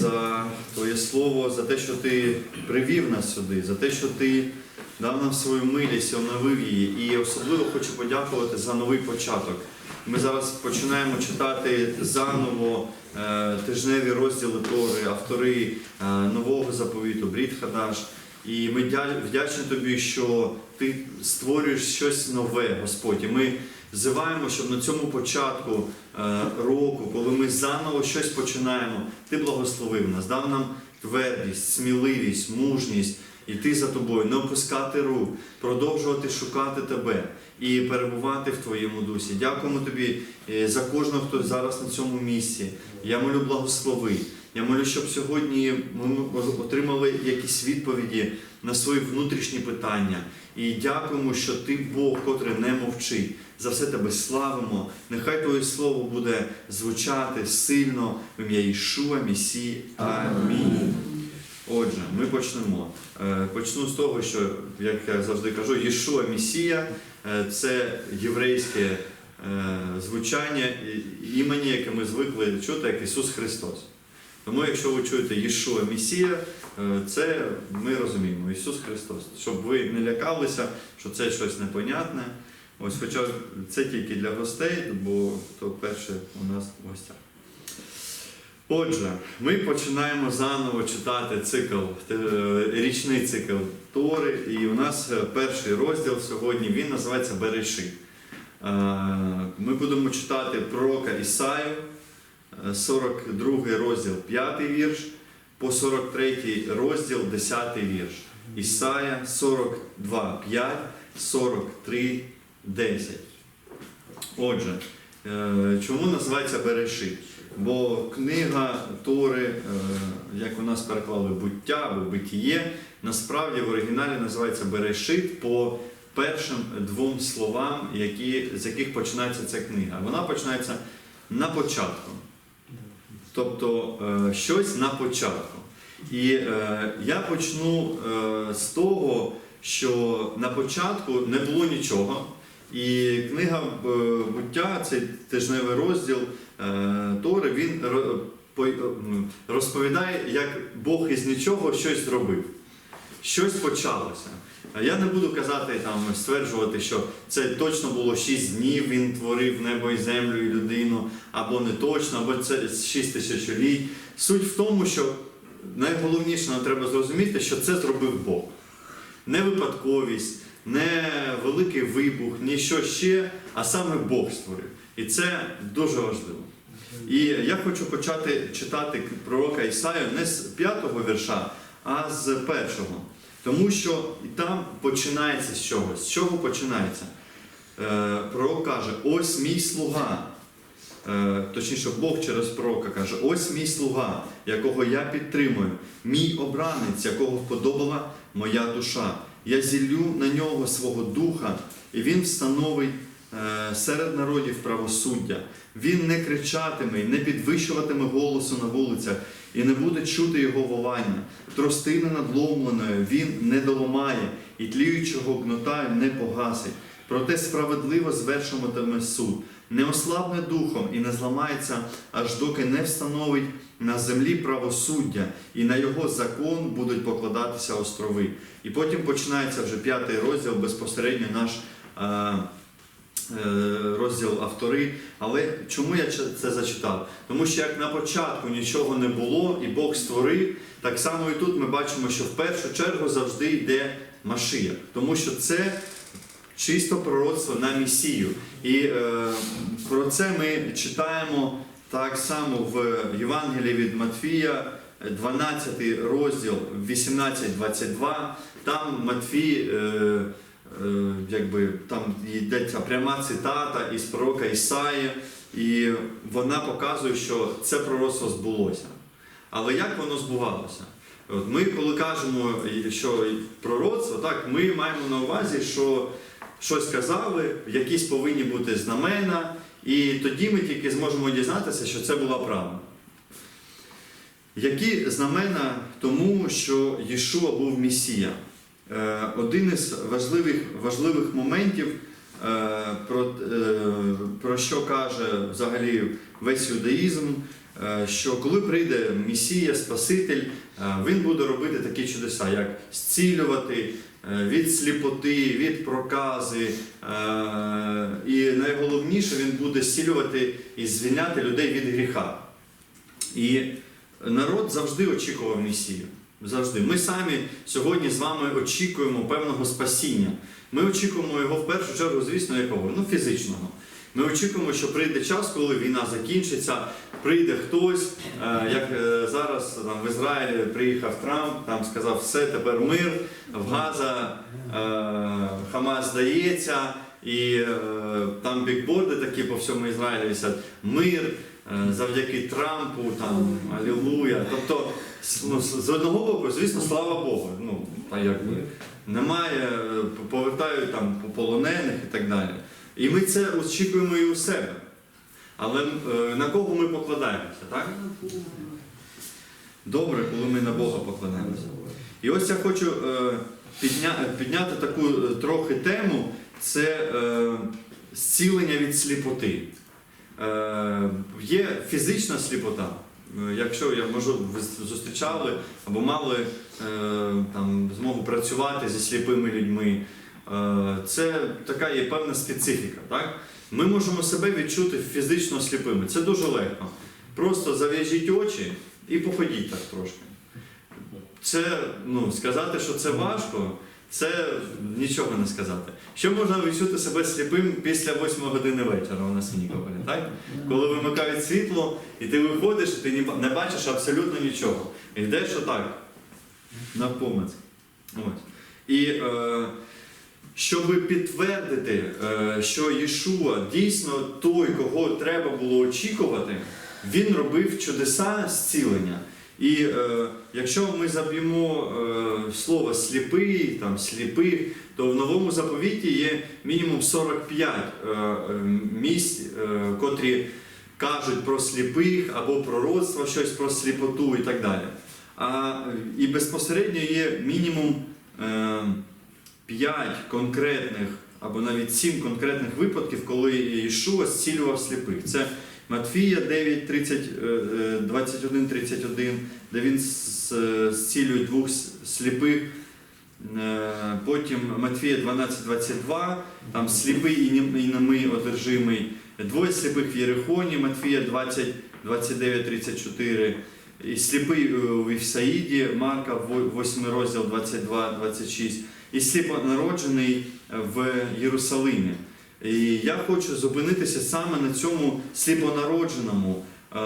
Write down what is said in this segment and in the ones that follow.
за Твоє слово, за те, що Ти привів нас сюди, за те, що Ти дав нам свою милість, оновив її. І особливо хочу подякувати за новий початок. Ми зараз починаємо читати заново е, тижневі розділи Тори, автори е, нового заповіту, Брід Хадаш. І ми вдячні тобі, що ти створюєш щось нове, Господь. І ми взиваємо, щоб на цьому початку е, року, коли ми заново щось починаємо, ти благословив нас, дав нам твердість, сміливість, мужність йти за тобою, не опускати рук, продовжувати шукати тебе і перебувати в твоєму дусі. Дякуємо тобі е, за кожного, хто зараз на цьому місці. Я молю благослови. Я молю, щоб сьогодні ми отримали якісь відповіді на свої внутрішні питання. І дякуємо, що ти Бог, котрий не мовчить. За все тебе славимо. Нехай Твоє слово буде звучати сильно в ім'я Ішуа, Місії. Амінь. Отже, ми почнемо. Е, Почну з того, що, як я завжди кажу, Єшуа Місія е, це єврейське е, звучання імені, яке ми звикли чути, як Ісус Христос. Тому, якщо ви чуєте Єшуа Месія, е, це ми розуміємо Ісус Христос. Щоб ви не лякалися, що це щось непонятне. Ось, хоча це тільки для гостей, бо то перше у нас в гостях. Отже, ми починаємо заново читати цикл, е, річний цикл Тори, і у нас е, перший розділ сьогодні він називається Берешит. Е, Ми будемо читати пророка Ісаю, е, 42 розділ, 5 вірш, по 43 розділ, 10 вірш. Ісая 42, 5, 43, 10. Отже, е, чому називається Берешит? Бо книга Тори, е, як у нас переклали буття або битіє, насправді в оригіналі називається Берешит по першим двом словам, які, з яких починається ця книга. Вона починається на початку. Тобто е, щось на початку. І я почну з того, що на початку не було нічого. І книга е, буття, цей тижневий розділ е, Тори, він е, м, розповідає, як Бог із нічого щось зробив. Щось почалося. Я не буду казати там, стверджувати, що це точно було 6 днів, він творив небо і землю і людину, або не точно, або це 6 тисячоліть. Суть в тому, що найголовніше нам треба зрозуміти, що це зробив Бог. Не випадковість, не великий вибух, ні що ще, а саме Бог створив. І це дуже важливо. І я хочу почати читати пророка Ісаю не з п'ятого вірша, а з першого. Тому що і там починається з чогось. З чого починається? Е, пророк каже: ось мій слуга. Е, точніше, Бог через пророка каже: ось мій слуга, якого я підтримую, мій обранець, якого вподобала моя душа. Я зіллю на нього свого духа, і він встановить е, серед народів правосуддя. Він не кричатиме, не підвищуватиме голосу на вулицях, і не буде чути його волання. Тростини надломленої він не доламає, і тліючого гнота не погасить. Проте справедливо звершуватиме суд, не ослабне духом і не зламається, аж доки не встановить на землі правосуддя, і на його закон будуть покладатися острови. І потім починається вже п'ятий розділ, безпосередньо наш. е, е, Розділ автори, але чому я це зачитав? Тому що як на початку нічого не було, і Бог створив, так само і тут ми бачимо, що в першу чергу завжди йде Машия, тому що це чисто пророцтво на Месію. І е, про це ми читаємо так само в Євангелії від Матфія, 12 розділ, 18-22. Там Матфій, е, е, якби там йдеться пряма цитата із пророка Ісаї, і вона показує, що це пророцтво збулося. Але як воно збувалося? От ми, коли кажемо, що пророцтво, так, ми маємо на увазі, що щось казали, якісь повинні бути знамена, і тоді ми тільки зможемо дізнатися, що це була правда. Які знамена тому, що Єшуа був Месія? Е, Один із важливих, важливих моментів, е, про, е, про що каже взагалі весь юдаїзм, що коли прийде Месія, Спаситель, він буде робити такі чудеса, як зцілювати від сліпоти, від прокази. е, І найголовніше, він буде зцілювати і звільняти людей від гріха. І народ завжди очікував Месію. Завжди. Ми самі сьогодні з вами очікуємо певного спасіння. Ми очікуємо його в першу чергу, звісно, якого? Ну, фізичного. Ми очікуємо, що прийде час, коли війна закінчиться, прийде хтось, е, як е, зараз там, в Ізраїлі приїхав Трамп, там сказав, все, тепер мир, в Газа е, Хамас здається, і там бікборди такі по всьому Ізраїлі висять, мир завдяки Трампу, там, алілуя. Тобто, ну, з одного боку, звісно, слава Богу. Ну, та якби немає, повертають там полонених і так далі. І ми це очікуємо і у себе. Але е, на кого ми покладаємося, так? Добре, коли ми на Бога покладаємося. І ось я хочу е, підня- підняти таку е, трохи тему це зцілення від сліпоти. Є фізична сліпота. Якщо я можу, ви зустрічали або мали там, змогу працювати зі сліпими людьми, це така є певна специфіка. Так? Ми можемо себе відчути фізично сліпими. Це дуже легко. Просто зав'яжіть очі і походіть так трошки. Це, ну, сказати, що це важко, це нічого не сказати. Що можна відчути себе сліпим після 8 години вечора у нас в так? Коли вимикають світло, і ти виходиш, і ти не бачиш абсолютно нічого. Йдеш отак, навпомець. Ось. І е, щоб підтвердити, е, що Єшуа дійсно той, кого треба було очікувати, він робив чудеса зцілення. І е, якщо ми заб'ємо е, слово сліпий, там, сліпих, то в новому заповіті є мінімум 45 е, е, місць, е, котрі кажуть про сліпих або пророцтво, щось про сліпоту і так далі. А, і безпосередньо є мінімум е, 5 конкретних або навіть 7 конкретних випадків, коли Ішуа зцілював сліпих. Це Матфія 9, 30, е, 21, 31, де він зцілює двох сліпих. Е, Потім Матфія 12, 22, там сліпий і немий одержимий. Двоє сліпих в Єрихоні, Матфія 20, 29, 34. І сліпий е, у Вівсаїді, Марка, 8 розділ 22, 26. І сліпонароджений в Єрусалимі. І я хочу зупинитися саме на цьому сліпонародженому. Е,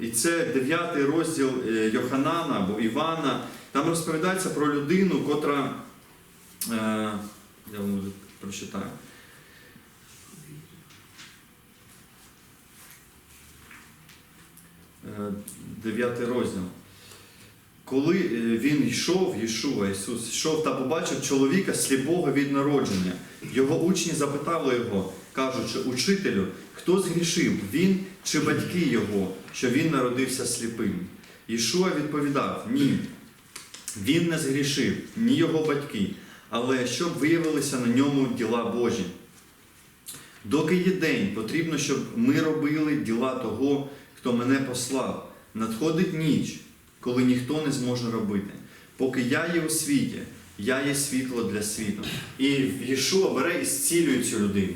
І це 9 розділ е, Йоханана або Івана. Там розповідається про людину, котра. е, Я вам прочитаю. Е, Дев'ятий розділ. Коли е, він йшов, Єшуа, Ісус, йшов та побачив чоловіка сліпого від народження, його учні запитали його, кажучи, учителю, хто згрішив, він чи батьки його, що він народився сліпим? Ішуа відповідав: Ні, він не згрішив, ні його батьки, але щоб виявилися на ньому діла Божі. Доки є день, потрібно, щоб ми робили діла того, хто мене послав. Надходить ніч, коли ніхто не зможе робити. Поки я є у світі, я є світло для світу. І Єшуа бере і зцілює цю людину.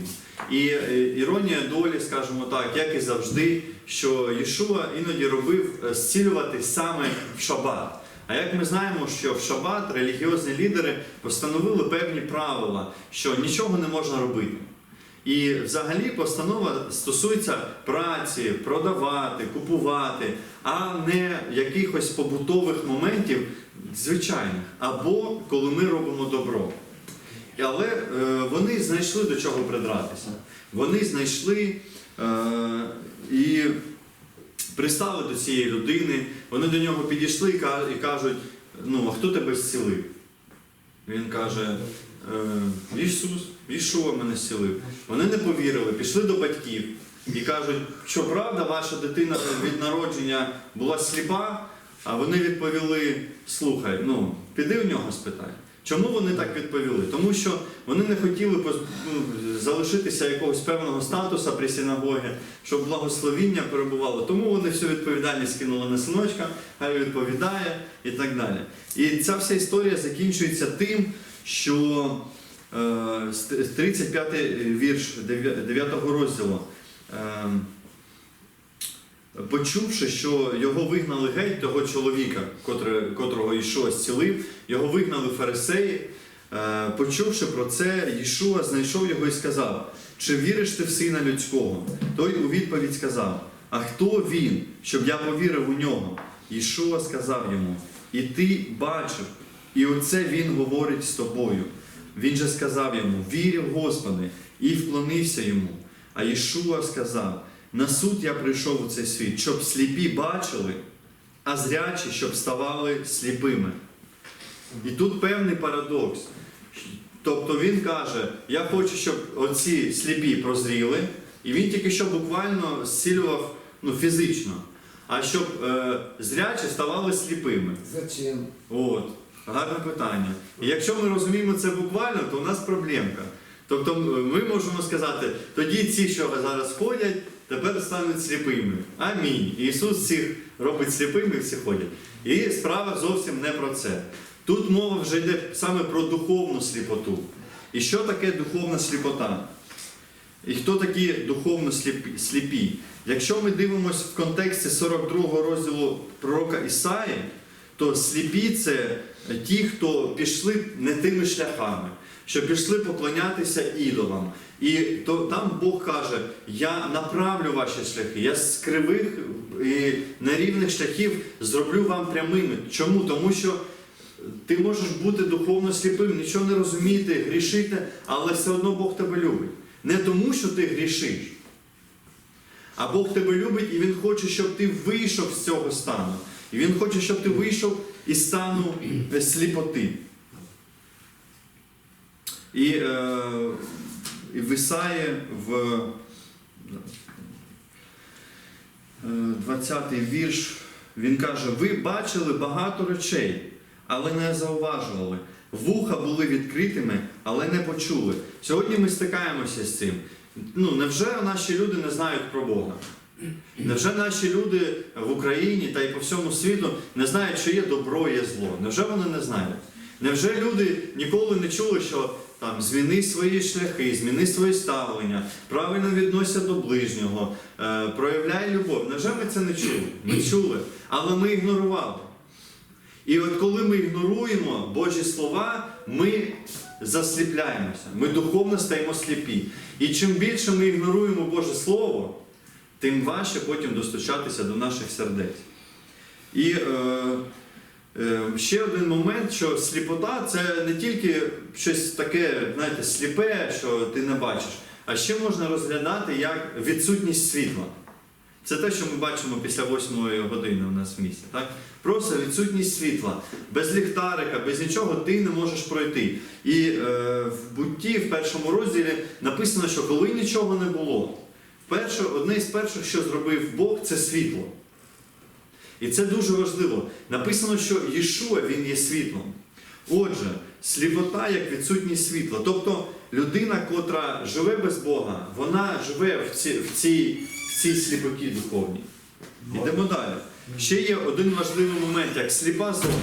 І е, іронія долі, скажімо так, як і завжди, що Єшуа іноді робив е, зцілювати саме в шабат. А як ми знаємо, що в шабат релігіозні лідери постановили певні правила, що нічого не можна робити. І взагалі постанова стосується праці, продавати, купувати, а не якихось побутових моментів звичайних, або коли ми робимо добро. Але е, вони знайшли до чого придратися. Вони знайшли е, і пристали до цієї людини, вони до нього підійшли і кажуть: ну, а хто тебе зцілив? Він каже, «Е, Ісус, Ішуа мене зцілив. Вони не повірили, пішли до батьків і кажуть, що правда, ваша дитина від народження була сліпа, а вони відповіли: слухай, ну, піди в нього спитай. Чому вони так відповіли? Тому що вони не хотіли ну, залишитися якогось певного статусу при синагогі, щоб благословіння перебувало. Тому вони всю відповідальність кинули на синочка, хай відповідає і так далі. І ця вся історія закінчується тим, що 35 вірш 9 розділу. Е, Почувши, що його вигнали геть, того чоловіка, котрого Ішуа зцілив, його вигнали фарисеї. Е, Почувши про це, Ішуа знайшов його і сказав: Чи віриш ти в сина людського? Той у відповідь сказав: А хто він, щоб я повірив у нього? Ішуа сказав йому: І ти бачив, і оце він говорить з тобою. Він же сказав йому: Вірив Господи, і вклонився йому. А Ішуа сказав: На суд я прийшов у цей світ, щоб сліпі бачили, а зрячі, щоб ставали сліпими. І тут певний парадокс. Тобто він каже: Я хочу, щоб оці сліпі прозріли, і він тільки що буквально зцілював ну, фізично, а щоб е, зрячі ставали сліпими. Зачем? От, гарне питання. І якщо ми розуміємо це буквально, то у нас проблемка. Тобто ми можемо сказати, тоді ці, що зараз ходять, тепер стануть сліпими. Амінь. Ісус всіх робить сліпими, і всі ходять. І справа зовсім не про це. Тут мова вже йде саме про духовну сліпоту. І що таке духовна сліпота? І хто такі духовно сліпі? Якщо ми дивимося в контексті 42 розділу пророка Ісаї, то сліпі це ті, хто пішли не тими шляхами, що пішли поклонятися ідолам. І то там Бог каже: Я направлю ваші шляхи, я з кривих і нерівних шляхів зроблю вам прямими. Чому? Тому що ти можеш бути духовно сліпим, нічого не розуміти, грішити, але все одно Бог тебе любить. Не тому, що ти грішиш, а Бог тебе любить і Він хоче, щоб ти вийшов з цього стану. І Він хоче, щоб ти вийшов із стану е, сліпоти. І, е, і в в е, 20-й вірш він каже: Ви бачили багато речей, але не зауважували. Вуха були відкритими, але не почули. Сьогодні ми стикаємося з цим. Ну, невже наші люди не знають про Бога? Невже наші люди в Україні та й по всьому світу не знають, що є добро, і є зло? Невже вони не знають? Невже люди ніколи не чули, що там зміни свої шляхи, зміни своє ставлення, правильно відносяться до ближнього, е, проявляй любов? Невже ми це не чули? Ми чули, але ми ігнорували. І от коли ми ігноруємо Божі слова, ми засліпляємося, ми духовно стаємо сліпі. І чим більше ми ігноруємо Боже Слово, тим важче потім достучатися до наших сердець. І е, е, ще один момент, що сліпота це не тільки щось таке, знаєте, сліпе, що ти не бачиш, а ще можна розглядати як відсутність світла. Це те, що ми бачимо після 8 години у нас в місті. Так? Просто відсутність світла. Без ліхтарика, без нічого ти не можеш пройти. І е, в бутті, в першому розділі, написано, що коли нічого не було, перше, одне з перших, що зробив Бог, це світло. І це дуже важливо. Написано, що Єшуа він є світлом. Отже, сліпота як відсутність світла. Тобто людина, котра живе без Бога, вона живе в цій, в цій, в цій сліпоті духовній. Йдемо далі. Ще є один важливий момент, як сліпа зона.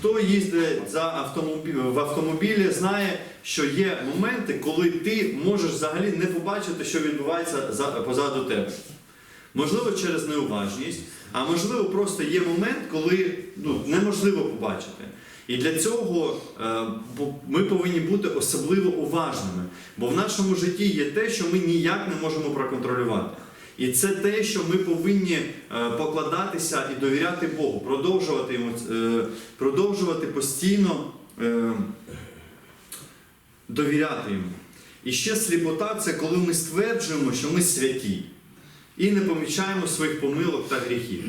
Хто їздить за автомобіль, в автомобілі, знає, що є моменти, коли ти можеш взагалі не побачити, що відбувається за, позаду тебе. Можливо, через неуважність, а можливо, просто є момент, коли ну, неможливо побачити. І для цього е, ми повинні бути особливо уважними, бо в нашому житті є те, що ми ніяк не можемо проконтролювати. І це те, що ми повинні е, покладатися і довіряти Богу, продовжувати йому, е, продовжувати постійно е, довіряти йому. І ще сліпота це коли ми стверджуємо, що ми святі і не помічаємо своїх помилок та гріхів.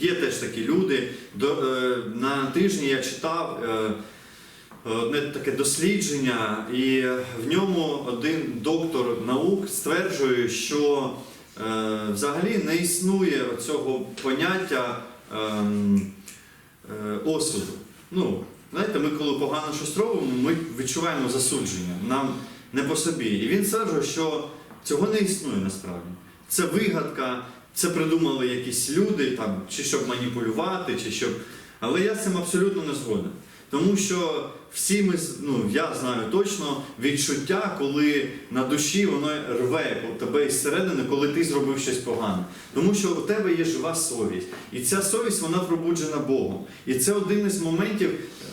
Є теж такі люди. На тижні я читав одне таке дослідження, і в ньому один доктор наук стверджує, що взагалі не існує цього поняття ем, е, осуду. Ну, знаєте, ми коли погано щось робимо, ми відчуваємо засудження. Нам не по собі. І він стверджує, що цього не існує насправді. Це вигадка, це придумали якісь люди, там, чи щоб маніпулювати, чи щоб. Але я з цим абсолютно не згоден. Тому що всі ми, ну я знаю точно відчуття, коли на душі воно рве тебе із середини, коли ти зробив щось погане. Тому що у тебе є жива совість. І ця совість вона пробуджена Богом. І це один із моментів,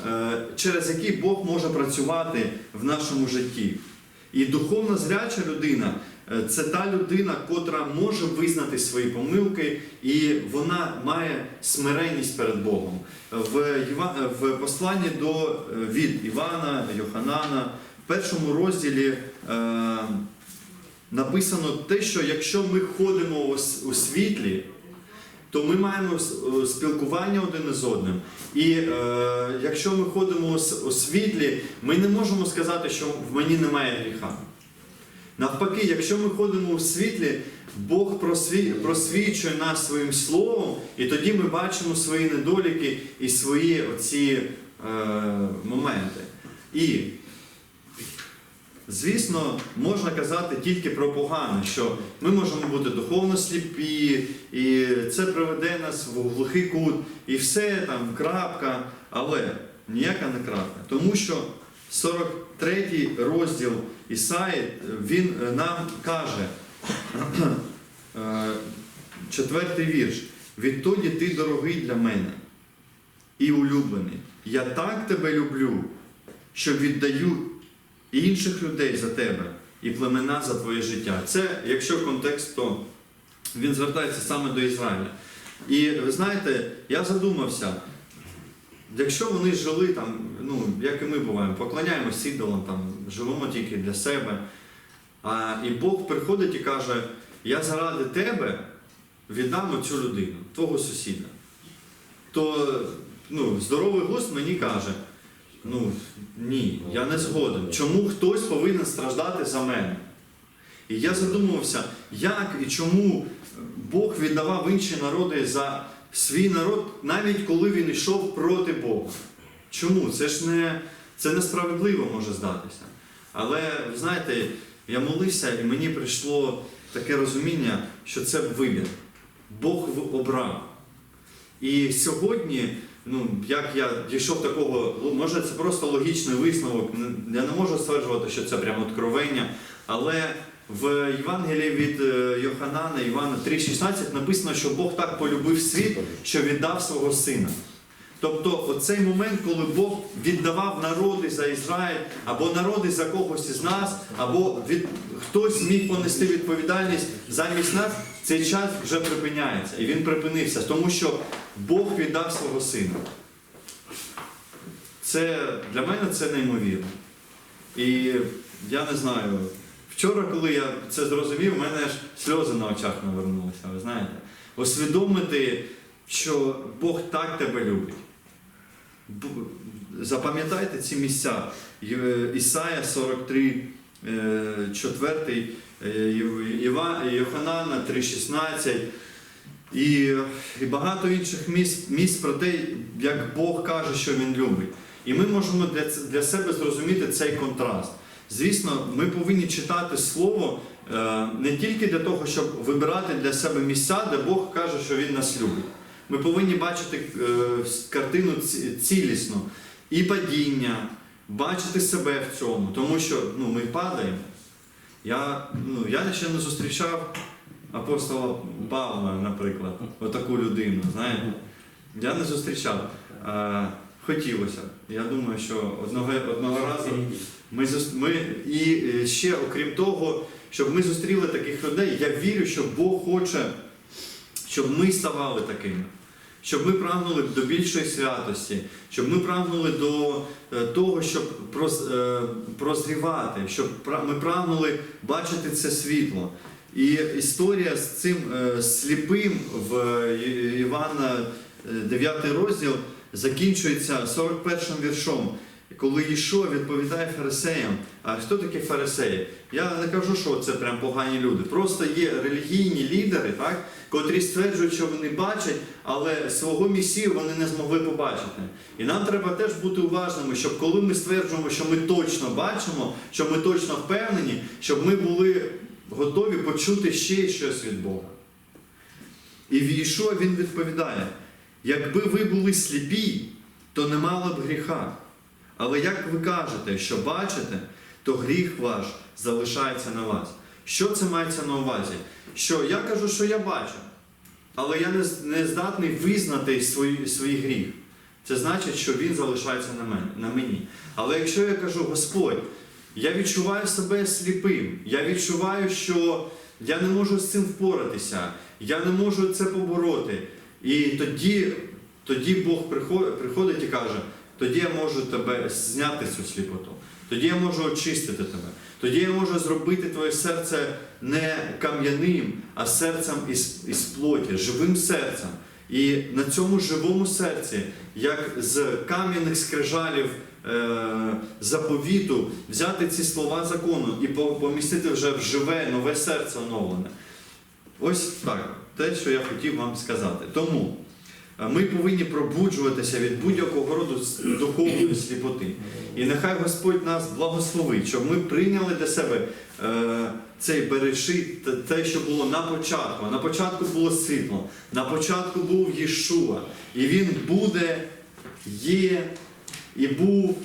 е, через який Бог може працювати в нашому житті. І духовно зряча людина це та людина, котра може визнати свої помилки, і вона має смиренність перед Богом. В, Іва... в посланні до е, від Івана, Йоханана, в першому розділі е, написано те, що якщо ми ходимо у світлі, то ми маємо е, спілкування один із одним. І е, якщо ми ходимо у світлі, ми не можемо сказати, що в мені немає гріха. Навпаки, якщо ми ходимо у світлі, Бог просвічує нас своїм словом, і тоді ми бачимо свої недоліки і свої оці е, моменти. І, звісно, можна казати тільки про погане, що ми можемо бути духовно сліпі, і це приведе нас в глухий кут, і все там крапка, але ніяка не крапка. Тому що 43 розділ Ісаї, він е, нам каже, е, четвертий вірш. Відтоді ти дорогий для мене і улюблений. Я так тебе люблю, що віддаю інших людей за тебе і племена за твоє життя. Це, якщо контекст, то він звертається саме до Ізраїля. І ви знаєте, я задумався, якщо вони жили там, ну, як і ми буваємо, поклоняємось ідолам, там, живемо тільки для себе. А, і Бог приходить і каже: Я заради тебе віддам цю людину, твого сусіда. То ну, здоровий глузд мені каже: ну ні, я не згоден. Чому хтось повинен страждати за мене? І я задумувався, як і чому Бог віддавав інші народи за свій народ, навіть коли він йшов проти Бога. Чому? Це ж не це несправедливо може здатися. Але ви знаєте, я молився, і мені прийшло таке розуміння, що це вибір. Бог обрав. І сьогодні, ну, як я дійшов такого, ну, може це просто логічний висновок, я не можу стверджувати, що це прямо откровення, але в Євангелії від е, Йоханана, Івана 3,16 написано, що Бог так полюбив світ, що віддав свого сина. Тобто оцей момент, коли Бог віддавав народи за Ізраїль, або народи за когось із нас, або від, хтось міг понести відповідальність замість нас, цей час вже припиняється. І він припинився, тому що Бог віддав свого сина. Це для мене це неймовірно. І я не знаю. Вчора, коли я це зрозумів, у мене аж сльози на очах навернулися, ви знаєте. Усвідомити, що Бог так тебе любить. Запам'ятайте ці місця. Ісая 43, 4, Іва- Йоханана 3,16 і, і багато інших місць, місць про те, як Бог каже, що Він любить. І ми можемо для, для себе зрозуміти цей контраст. Звісно, ми повинні читати Слово е, не тільки для того, щоб вибирати для себе місця, де Бог каже, що Він нас любить. Ми повинні бачити е, картину цілісно і падіння, бачити себе в цьому, тому що ну, ми падаємо. Я, ну, я ще не зустрічав апостола Павла, наприклад, отаку людину. знаєте. Я не зустрічав. А, хотілося. Я думаю, що одного, одного разу ми, ми і е, ще, окрім того, щоб ми зустріли таких людей, я вірю, що Бог хоче, щоб ми ставали такими. Щоб ми прагнули до більшої святості, щоб ми прагнули до е, того, щоб е, прозрівати, щоб ми прагнули бачити це світло. І історія з цим е, сліпим в Івана е, 9 розділ закінчується 41 віршом. Коли Ішо відповідає фарисеям, а хто такі фарисеї? Я не кажу, що це прям погані люди. Просто є релігійні лідери, так, котрі стверджують, що вони бачать, але свого місію вони не змогли побачити. І нам треба теж бути уважними, щоб коли ми стверджуємо, що ми точно бачимо, що ми точно впевнені, щоб ми були готові почути ще щось від Бога. І в Ішо він відповідає: якби ви були сліпі, то не мало б гріха. Але як ви кажете, що бачите, то гріх ваш залишається на вас. Що це мається на увазі? Що я кажу, що я бачу, але я не, здатний визнати свій, свій гріх. Це значить, що він залишається на, мене, на мені. Але якщо я кажу, Господь, я відчуваю себе сліпим, я відчуваю, що я не можу з цим впоратися, я не можу це побороти. І тоді, тоді Бог приходить і каже, тоді я можу тебе зняти цю сліпоту. Тоді я можу очистити тебе. Тоді я можу зробити твоє серце не кам'яним, а серцем із, із плоті, живим серцем. І на цьому живому серці, як з кам'яних скрижалів е, заповіту, взяти ці слова закону і помістити вже в живе, нове серце оновлене. Ось так, те, що я хотів вам сказати. Тому ми повинні пробуджуватися від будь-якого роду духовної сліпоти. І нехай Господь нас благословить, щоб ми прийняли для себе е, цей берешит, те- що було на початку. На початку було світло, на початку був Єшуа. І він буде, є і був,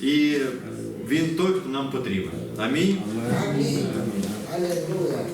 і він той, хто нам потрібен. Амінь. Аллилуйя.